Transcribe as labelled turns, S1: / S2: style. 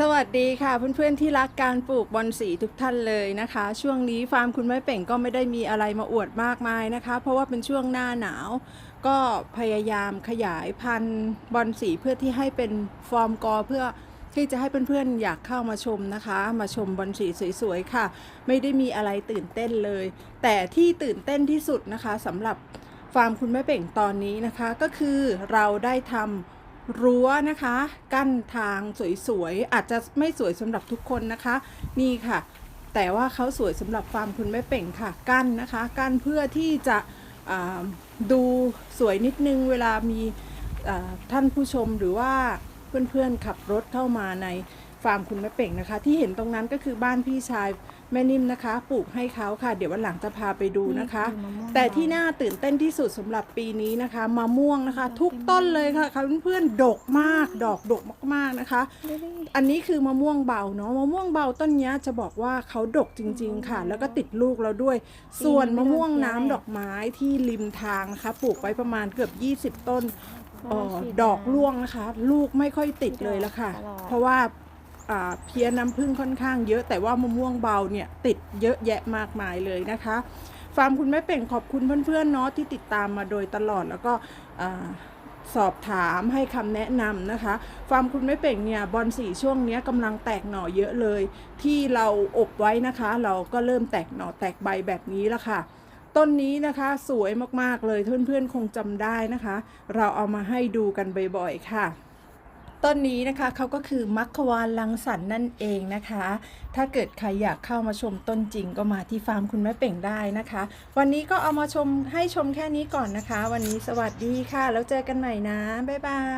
S1: สวัสดีค่ะเพื่อนๆที่รักการปลูกบอนสีทุกท่านเลยนะคะ ช่วงนี้ฟาร์มคุณแม่เป่งก็ไม่ได้มีอะไรมาอวดมากมายนะคะ เพราะว่าเป็นช่วงหน้าหนาว ก็พยายามขยายพันธุ์บอนสีเพื่อที่ให้เป็นฟอร์มกอเพื่อที่จะให้เพื่อนๆอยากเข้ามาชมนะคะ มาชมบอนสีสวยๆค่ะ ไม่ได้มีอะไรตื่นเต้นเลย แต่ที่ตื่นเต้นที่สุดนะคะสำหรับฟาร์มคุณแม่เป่งตอนนี้นะคะ ก็คือเราได้ทำ รั้วนะคะ กั้นทางสวยๆ อาจจะไม่สวยสำหรับทุกคนนะคะ นี่ค่ะ แต่ว่าเขาสวยสำหรับฟาร์มคุณแม่เป่งค่ะ กั้นนะคะ กั้นเพื่อที่จะดูสวยนิดนึงเวลามีท่านผู้ชมหรือว่าเพื่อนๆขับรถเข้ามาใน ฟาร์มคุณแม่เป่งนะคะ ที่เห็นตรงนั้นก็คือบ้านพี่ชายแม่นิ่มนะคะ ปลูกให้เขาค่ะ เดี๋ยววันหลังจะพาไปดูนะคะ แต่ที่น่าตื่นเต้นที่สุดสำหรับปีนี้นะคะมะม่วงนะคะ ทุกต้นเลยค่ะค่ะเพื่อนๆดกมาก ดอกดกมากๆนะคะ อันนี้คือมะม่วงเบาเนาะมะม่วงเบาต้นเนี้ยจะบอกว่าเขาดกจริง ๆค่ะ แล้วก็ติดลูกแล้วด้วย ส่วนมะม่วงน้ำดอกไม้ที่ริมทางนะคะ ปลูกไว้ประมาณเกือบ 20 ต้นเออดอกร่วงนะคะ ลูกไม่ค่อยติดเลยละค่ะ เพราะว่าอ่า เพี้ยน้ำผึ้งค่อนข้างเยอะแต่ว่ามะม่วงเบาเนี่ยติดเยอะแยะมากมายเลยนะคะ ฟาร์มคุณแม่เป่งขอบคุณเพื่อนๆเนาะที่ติดตามมาโดยตลอดแล้วก็สอบถามให้คำแนะนำนะคะ ฟาร์มคุณแม่เป่งเนี่ยบอลสีช่วงนี้กำลังแตกหน่อเยอะเลย ที่เราอบไว้นะคะ เราก็เริ่มแตกหน่อแตกใบแบบนี้แล้วค่ะ ต้นนี้นะคะสวยมากๆเลยเพื่อนๆคงจำได้นะคะ เราเอามาให้ดูกันบ่อยๆค่ะ ต้นนี้นะคะเขาก็คือมัคควานลังสันนั่นเองนะคะ ถ้าเกิดใครอยากเข้ามาชมต้นจริงก็มาที่ฟาร์มคุณแม่เป่งได้นะคะ วันนี้ก็เอามาชมให้ชมแค่นี้ก่อนนะคะ วันนี้สวัสดีค่ะ แล้วเจอกันใหม่นะ บ๊ายบาย